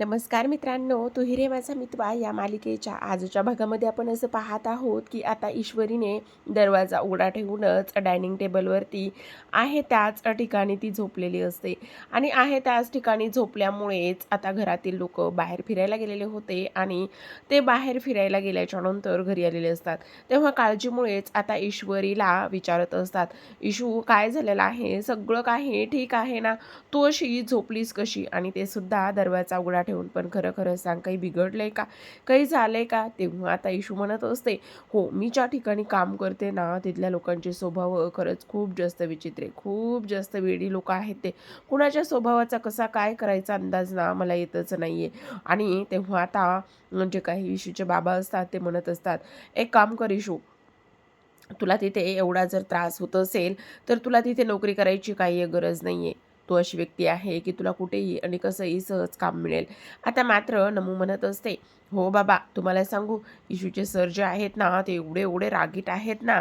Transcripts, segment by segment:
नमस्कार मित्रांनो तू हिरे माझा मितवा या मालिकेच्या आजच्या भागामध्ये आपण असं पाहत आहोत की आता ईश्वरीने दरवाजा उघडा ठेवूनच डायनिंग टेबलवरती आहे त्याच ठिकाणी ती झोपलेली असते. आणि आहे त्याच ठिकाणी झोपल्यामुळेच आता घरातील लोक बाहेर फिरायला गेलेले होते आणि ते बाहेर फिरायला गेल्याच्यानंतर घरी आलेले असतात. तेव्हा काळजीमुळेच आता ईश्वरीला विचारत असतात इशू काय झालेलं आहे? सगळं काही ठीक आहे ना? तू अशी झोपलीस कशी? आणि ते सुद्धा दरवाजा उघडा ठेवून. पण खरं खरं सांग काही बिघडलंय का? काही झालंय का? तेव्हा आता इशू म्हणत असते. हो मी ज्या ठिकाणी काम करते ना तिथल्या लोकांचे स्वभाव खरंच खूप जास्त विचित्र आहे. खूप जास्त वेडी लोक आहेत ते. कुणाच्या स्वभावाचा कसा काय करायचा अंदाज ना मला येतच नाही आहे आणि तेव्हा आता जे काही इशूचे बाबा असतात ते म्हणत असतात एक काम कर इशू. तुला तिथे एवढा जर त्रास होत असेल तर तुला तिथे नोकरी करायची काही गरज नाही आहे तू अशी व्यक्ती आहे की तुला कुठेही आणि कसंही सहज काम मिळेल. आता मात्र नमू म्हणत असते हो बाबा तुम्हाला सांगू इशूचे सर जे आहेत ना ते एवढे एवढे रागीट आहेत ना.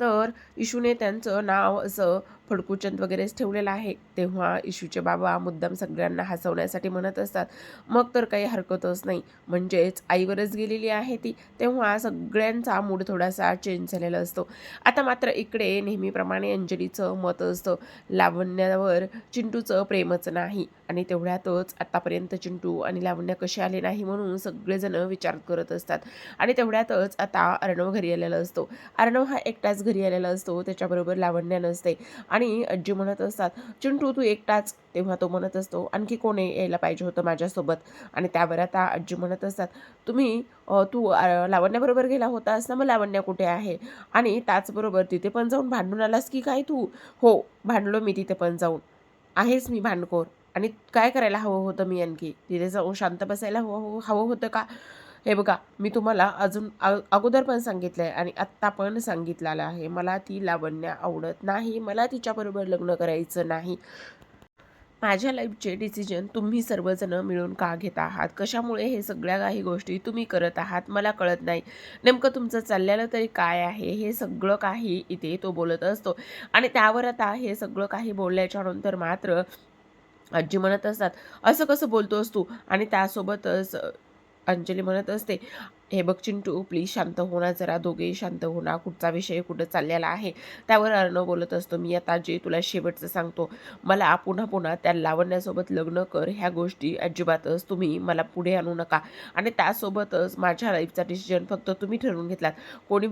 तर इशूने त्यांचं नाव असं फडकूचंद वगैरेच ठेवलेला आहे. तेव्हा इशूचे बाबा मुद्दाम सगळ्यांना हसवण्यासाठी म्हणत असतात. मग तर काही हरकतच नाही. म्हणजेच आईवरच गेलेली आहे ती. तेव्हा सगळ्यांचा मूड थोडासा चेंज झालेला असतो. आता मात्र इकडे नेहमीप्रमाणे अंजलीचं मत असतं. लावण्यावर चिंटूचं प्रेमच नाही. आणि तेवढ्यातच आतापर्यंत चिंटू आणि लावण्य कसे आले नाही म्हणून सगळेजण विचार करत असतात. आणि तेवढ्यातच आता अर्णव घरी आलेला असतो. अर्णव हा एकटाच घरी आलेला असतो. त्याच्याबरोबर लावण्य नसते. आणि आणि आजी म्हणत असतात चिंटू तू एकटाच. तेव्हा तो म्हणत असतो आणखी कोणी यायला पाहिजे होतं माझ्यासोबत? आणि त्यावर आता आजी म्हणत असतात तुम्ही तू लावण्याबरोबर गेला होतास ना मग लावण्य कुठे आहे? आणि त्याचबरोबर तिथे पण जाऊन भांडून आलास की काय तू? हो भांडलो मी तिथे पण जाऊन. आहेच मी भांडकोर आणि काय करायला हवं होतं मी आणखी? तिथे जाऊन शांत बसायला हवं हवं होतं का? हे बघा मी तुम्हाला अजून अगोदर पण सांगितलं आहे आणि आत्ता पण सांगितलेलं आहे. मला ती लावण्य आवडत नाही. मला तिच्याबरोबर लग्न करायचं नाही. माझ्या लाईफचे डिसिजन तुम्ही सर्वजण मिळून का घेत आहात? कशामुळे हे सगळ्या काही गोष्टी तुम्ही करत आहात? मला कळत नाही. नेमकं तुमचं चाललेलं तरी काय आहे? हे सगळं काही इथे तो बोलत असतो. आणि त्यावर आता हे सगळं काही बोलल्याच्या नंतर मात्र आजी म्हणत असतात असं कसं बोलतोस तू? आणि त्यासोबतच अंजली म्हणत असते हे बघ चिंटू प्लीज शांत होणार जरा दोघेही शांत होणार कुठचा विषय कुठं चाललेला आहे? त्यावर अर्णव बोलत असतो मी आता जे तुला शेवटचं सांगतो मला पुन्हा पुन्हा त्या लावण्यासोबत लग्न कर ह्या गोष्टी अजिबातच तुम्ही मला पुढे आणू नका. आणि त्यासोबतच माझ्या लाईफचा डिसिजन फक्त तुम्ही ठरवून घेतलात. कोणी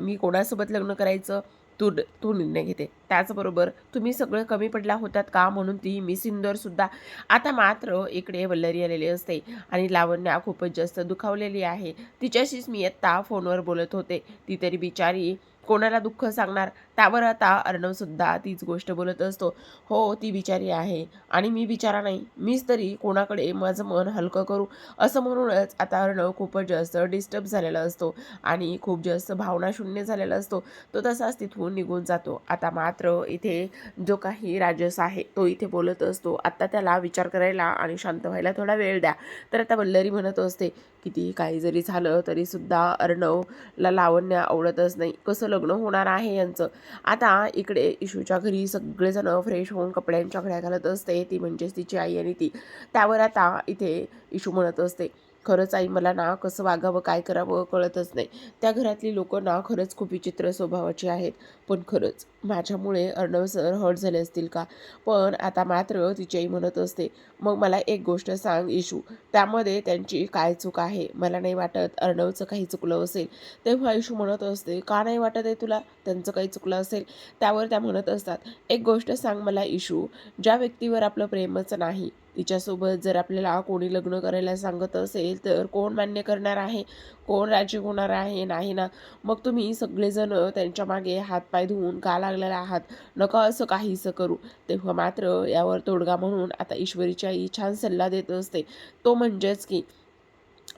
मी कोणासोबत लग्न करायचं? तू तू निर्णय घेते. त्याचबरोबर तुम्ही सगळं कमी पडला होतात का म्हणून ती मिस इंदोरसुद्धा आता मात्र इकडे वल्लरी आलेली असते आणि लावण्या खूपच जास्त दुखावलेली आहे. तिच्याशीच मी आत्ता फोनवर बोलत होते. ती तरी बिचारी कोणाला दुःख सांगणार? त्यावर आता अर्णवसुद्धा तीच गोष्ट बोलत असतो. हो ती बिचारी आहे आणि मी बिचारा नाही. मीच तरी कोणाकडे माझं मन हलकं करू? असं म्हणूनच आता अर्णव खूपच जास्त डिस्टर्ब झालेला असतो आणि खूप जास्त भावनाशून्य झालेला असतो. तो तसाच तिथून निघून जातो. आता मात्र इथे जो काही राजस आहे तो इथे बोलत असतो. आत्ता त्याला विचार करायला आणि शांत व्हायला थोडा वेळ द्या. तर आता वल्लरी म्हणत असते किती काही जरी झालं तरीसुद्धा अर्णवला लावण्य आवडतच नाही. कसं लग्न होणार आहे यांचं? आता इकडे इशूच्या घरी सगळेजण फ्रेश होऊन कपड्यांच्या घड्या घालत असते. ती म्हणजेच तिची आई आणि ती. त्यावर आता इथे इशू म्हणत असते. खरंच आई मला ना कसं वागावं काय करावं कळतच नाही. त्या घरातली लोक ना खरंच खूप विचित्र स्वभावाची आहेत. पण खरंच माझ्यामुळे अर्णव सर हर्ट झाले असतील का? पण आता मात्र तिची आई म्हणत असते मग मला एक गोष्ट सांग इशू त्यामध्ये त्यांची काय चूक आहे? मला नाही वाटत अर्णवचं काही चुकलं असेल. तेव्हा इशू म्हणत असते का नाही वाटत आहे तुला? त्यांचं काही चुकलं असेल. त्यावर त्या म्हणत असतात. एक गोष्ट सांग मला इशू ज्या व्यक्तीवर आपलं प्रेमच नाही तिच्यासोबत जर आपल्याला कोणी लग्न करायला सांगत असेल तर कोण मान्य करणार आहे? कोण राजी होणार आहे? नाही ना. मग तुम्ही सगळेजण त्यांच्या मागे हातपाय धुवून का लागलेला आहात? नका असं काहीसं करू. तेव्हा मात्र यावर तोडगा म्हणून आता ईश्वरीची आई छान सल्ला देत असते. तो म्हणजेच की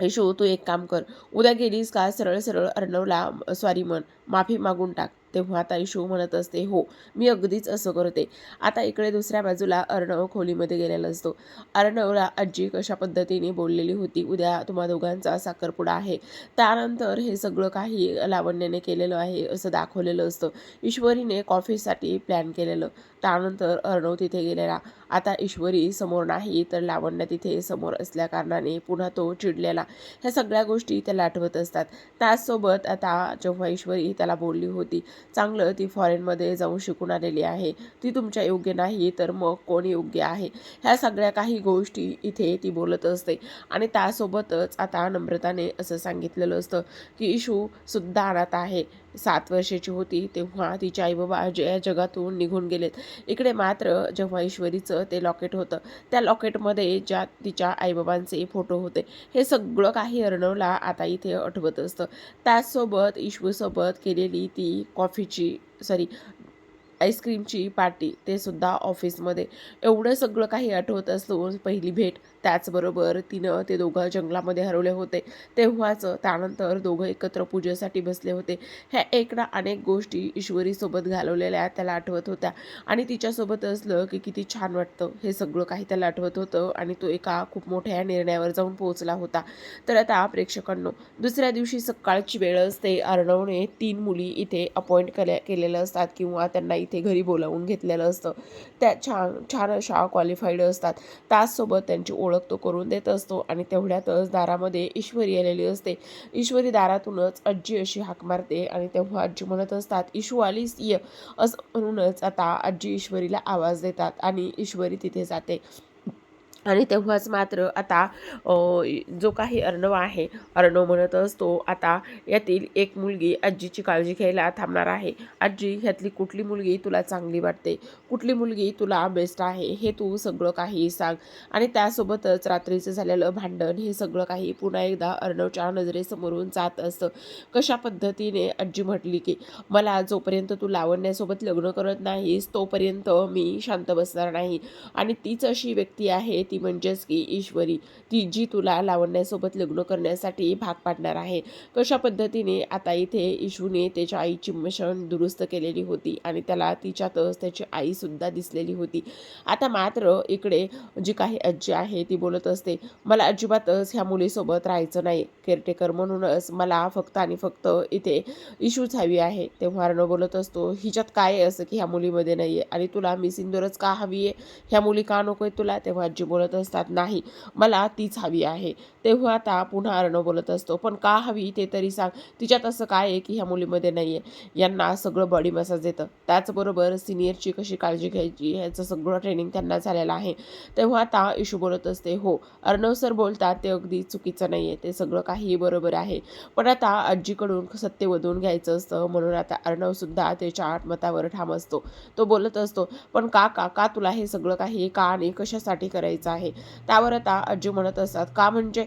यशो तू एक काम कर. उद्या गेलीस का? सरळ सरळ अर्णवला सॉरी म्हण. माफी मागून टाक. तेव्हा आता इशू म्हणत असते हो मी अगदीच असं करते. आता इकडे दुसऱ्या बाजूला अर्णव खोलीमध्ये गेलेला असतो. अर्णवला आजी कशा पद्धतीने बोललेली होती उद्या तुम्हा दोघांचा साखरपुडा आहे. त्यानंतर हे सगळं काही लावण्याने केलेलं आहे असं दाखवलेलं असतं. ईश्वरीने कॉफीसाठी प्लॅन केलेलं. त्यानंतर अर्णव तिथे गेलेला. आता ईश्वरी समोर नाही तर लावण्य तिथे समोर असल्या कारणाने पुन्हा तो चिडलेला. ह्या सगळ्या गोष्टी त्याला आठवत असतात. त्याचसोबत आता जेव्हा ईश्वरी त्याला बोलली होती चांगलं ती फॉरेनमध्ये जाऊन शिकून आलेली आहे. ती तुमच्या योग्य नाही तर मग कोण योग्य आहे? ह्या सगळ्या काही गोष्टी इथे ती बोलत असते. आणि त्यासोबतच आता नम्रताने असं सांगितलेलं असतं की इशू सुद्धा अनाथ आहे. सात वर्षाची होती तेव्हा तिचे आई बाबा या जगातून निघून गेलेत. इकडे मात्र जेव्हा ईश्वरीचं ते लॉकेट होतं त्या लॉकेटमध्ये ज्या तिच्या आईबाबांचे फोटो होते हे सगळं काही अर्णवला आता इथे आठवत असतं. त्याचसोबत ईश्वरसोबत केलेली ती कॉफीची सॉरी आईस्क्रीमची पार्टी ते सुद्धा ऑफिसमध्ये. एवढं सगळं काही आठवत असलं पहिली भेट त्याचबरोबर तिनं ते दोघं जंगलामध्ये हरवले होते. तेव्हाच त्यानंतर दोघं एकत्र पूजेसाठी बसले होते. ह्या एक ना अनेक गोष्टी ईश्वरीसोबत घालवलेल्या त्याला आठवत होत्या. आणि तिच्यासोबत असलं की किती छान वाटतं. हे सगळं काही त्याला आठवत होतं आणि तो एका खूप मोठ्या निर्णयावर जाऊन पोहोचला होता. तर आता प्रेक्षकांनो दुसऱ्या दिवशी सकाळची वेळ असते. अर्णवने तीन मुली इथे अपॉइंट केल्या केलेल्या असतात किंवा त्यांना इथे घरी बोलावून घेतलेलं असतं. त्या छान छान अशा क्वालिफाईड असतात. त्याचसोबत त्यांची ओळख तो करून देत असतो आणि तेवढ्यातच दारामध्ये ईश्वरी आलेली असते. ईश्वरी दारातूनच आजी अशी हाक मारते आणि तेव्हा आजी म्हणत असतात इशू आलीस? ये. असं म्हणूनच आता आजी ईश्वरीला आवाज देतात आणि ईश्वरी तिथे जाते. आणि तेव्हाच मात्र आता जो काही अर्णव आहे अर्णव म्हणत असतो आता यातील एक मुलगी आजीची काळजी घ्यायला थांबणार आहे. आजी ह्यातली कुठली मुलगी तुला चांगली वाटते? कुठली मुलगी तुला बेस्ट आहे? हे तू सगळं काही सांग. आणि त्यासोबतच रात्रीचं झालेलं भांडण हे सगळं काही पुन्हा एकदा अर्णवच्या नजरेसमोरून जात असतं. कशा पद्धतीने आजी म्हटली की मला जोपर्यंत तू लावण्यासोबत लग्न करत नाहीस तोपर्यंत मी शांत बसणार नाही. आणि तीच अशी व्यक्ती आहे ती म्हणजेच की ईश्वरी ती जी तुला लावण्यासोबत लग्न करण्यासाठी भाग पाडणार आहे. कशा पद्धतीने आता इथे इशूने त्याच्या आईची मशन दुरुस्त केलेली होती आणि त्याला तिच्यातच त्याची आईसुद्धा दिसलेली होती. आता मात्र इकडे जी काही आजी आहे ती बोलत असते मला अजिबातच ह्या मुलीसोबत राहायचं नाही. केअरटेकर म्हणूनच मला फक्त आणि फक्त इथे इशूच हवी आहे. तेव्हा अर्णव बोलत असतो हिच्यात काय आहे असं की ह्या मुलीमध्ये नाही आहे आणि तुला मी सिंदूरच का हवी आहे ह्या मुली का नको आहे तुला? तेव्हा आजी बोलत असतात नाही मला तीच हवी आहे. तेव्हा आता पुन्हा अर्णव बोलत असतो. पण का हवी ते तरी सांग. तिच्यात असं काय आहे की ह्या मुलीमध्ये नाही आहे यांना सगळं बॉडी मसाज येतं त्याचबरोबर सिनियरची कशी काळजी घ्यायची ह्याचं सगळं ट्रेनिंग त्यांना झालेलं आहे. तेव्हा आता इशू बोलत असते हो अर्णव सर बोलतात ते अगदी चुकीचं नाही आहे ते सगळं काही बरोबर आहे. पण आता आजीकडून सत्य वधून घ्यायचं असतं. म्हणून आता अर्णवसुद्धा त्याच्या आत्मतावर ठाम असतो. तो बोलत असतो पण का का का तुला हे सगळं काही का आणि कशासाठी करायचं आहे? त्यावर आता आजी म्हणत असतात का म्हणजे?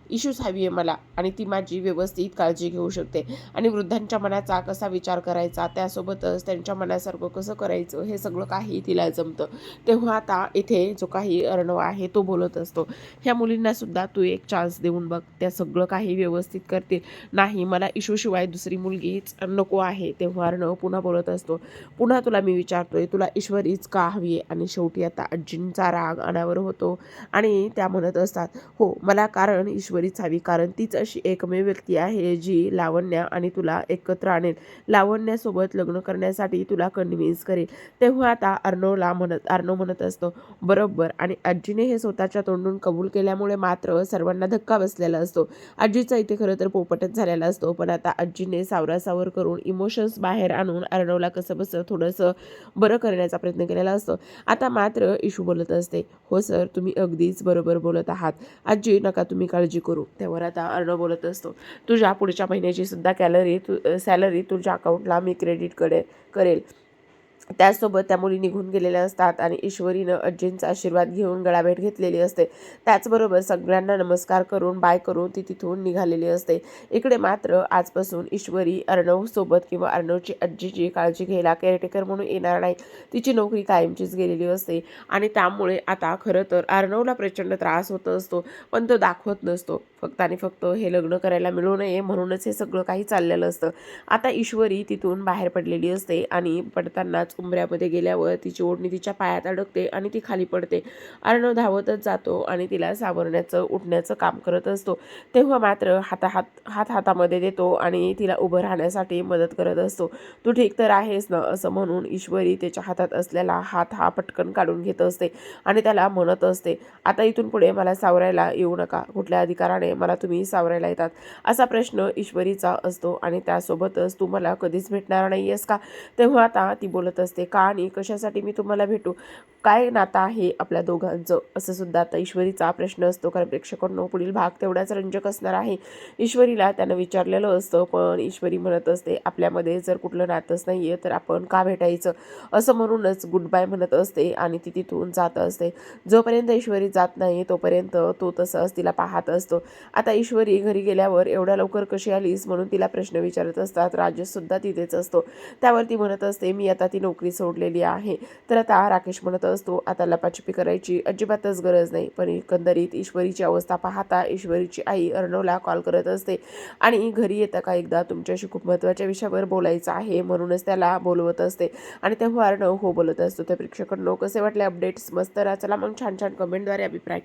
इश्यूज हवी आहे मला. आणि ती माझी व्यवस्थित काळजी घेऊ शकते. आणि वृद्धांच्या मनाचा कसा विचार करायचा त्यासोबतच त्यांच्या मनासारखं कसं करायचं हे सगळं काही तिला जमतं. तेव्हा आता इथे जो काही अर्णव आहे तो बोलत असतो ह्या मुलींना सुद्धा तू एक चान्स देऊन बघ. त्या सगळं काही व्यवस्थित करतील. नाही मला इशूशिवाय दुसरी मुलगीच नको आहे. तेव्हा अर्णव पुन्हा बोलत असतो पुन्हा तुला मी विचारतोय तुला ईश्वरीच का हवी आहे? आणि शेवटी आता आजींचा राग अनावर होतो. आणि त्या म्हणत असतात हो मला कारण ईश्वरीच हवी कारण तीच अशी एकमेव व्यक्ती आहे जी लावण्या आणि तुला एकत्र आणेल. लावण्यासोबत लग्न करण्यासाठी तुला कन्व्हिन्स करेल. तेव्हा आता अर्णवला म्हणत अर्णव म्हणत असतो बरोबर. आणि आजीने हे स्वतःच्या तोंडून कबूल केल्यामुळे मात्र सर्वांना धक्का बसलेला असतो. आजीचा इथे खरं तर पोपटच झालेला असतो पण आता आजीने सावरासावर करून इमोशन्स बाहेर आणून अर्णवला कसं बसं थोडंसं बरं करण्याचा प्रयत्न केलेला असतो. आता मात्र इशू बोलत असते हो सर तुम्ही अगदीच बरोबर बोलत आहात. आजी नका तुम्ही काळजी करू करू. त्यावर आता अर्णव बोलत असतो तुझ्या पुढच्या महिन्याची सुद्धा कॅलरी तू सॅलरी तुझ्या अकाउंटला मी क्रेडिट करे करेल. त्याचसोबत त्या मुली निघून गेलेल्या असतात आणि ईश्वरीनं अज्जींचा आशीर्वाद घेऊन गळाभेट घेतलेली असते. त्याचबरोबर सगळ्यांना नमस्कार करून बाय करून ती तिथून निघालेली असते. इकडे मात्र आजपासून ईश्वरी अर्णवसोबत किंवा अर्णवची आजीची काळजी घ्यायला केअरटेकर म्हणून येणार नाही. तिची नोकरी कायमचीच गेलेली असते आणि त्यामुळे आता खरं तर अर्णवला प्रचंड त्रास होत असतो पण तो दाखवत नसतो. फक्त आणि फक्त हे लग्न करायला मिळू नये म्हणूनच हे सगळं काही चाललेलं असतं. आता ईश्वरी तिथून बाहेर पडलेली असते आणि पडतानाच उंबऱ्यामध्ये गेल्यावर तिची ओढणी तिच्या पायात अडकते आणि ती खाली पडते. अर्णव धावतच जातो आणि तिला सावरण्याचं उठण्याचं काम करत असतो. तेव्हा मात्र हाताहात हात हातामध्ये देतो आणि तिला उभं राहण्यासाठी मदत करत असतो. तू ठीक तर आहेस ना? असं म्हणून ईश्वरी त्याच्या हातात असलेला हात हा पटकन काढून घेत असते आणि त्याला म्हणत असते आता इथून पुढे मला सावरायला येऊ नका. कुठल्या अधिकाराने मला तुम्ही सावरायला येतात. असा प्रश्न ईश्वरीचा असतो आणि त्यासोबतच तू मला कधीच भेटणार नाही आहेस का? तेव्हा आता ती बोलत असते का आणि कशासाठी मी तुम्हाला भेटू? काय नातं आहे आपल्या दोघांचं? असं सुद्धा आता ईश्वरीचा प्रश्न असतो. कारण प्रेक्षकांनो पुढील भाग तेवढाच रंजक असणार आहे. ईश्वरीला त्यानं विचारलेलं असतं पण ईश्वरी म्हणत असते आपल्यामध्ये जर कुठलं नातंच नाही आहे तर आपण का भेटायचं? असं म्हणूनच गुड बाय म्हणत असते आणि ती तिथून जात असते. जोपर्यंत ईश्वरी जात नाही तोपर्यंत तो तसंच तिला पाहत असतो. आता ईश्वरी घरी गेल्यावर एवढ्या लवकर कशी आलीस? म्हणून तिला प्रश्न विचारत असतात. राजेशसुद्धा तिथेच असतो. त्यावर ती म्हणत असते मी आता ती नोकरी सोडलेली आहे. तर आता राकेश म्हणत असतो. आता लपाछपी करायची अजिबातच गरज नाही. पण एकंदरीत ईश्वरीची अवस्था पाहता ईश्वरीची आई अर्णवला कॉल करत असते. आणि घरी येता का एकदा तुमच्याशी खूप महत्त्वाच्या विषयावर बोलायचं आहे म्हणूनच त्याला बोलवत असते. आणि तेव्हा अर्णव हो बोलत असतो. त्या प्रेक्षकांनो कसे वाटले अपडेट्स मस्त राहा. चला मग छान छान कमेंटद्वारे अभिप्राय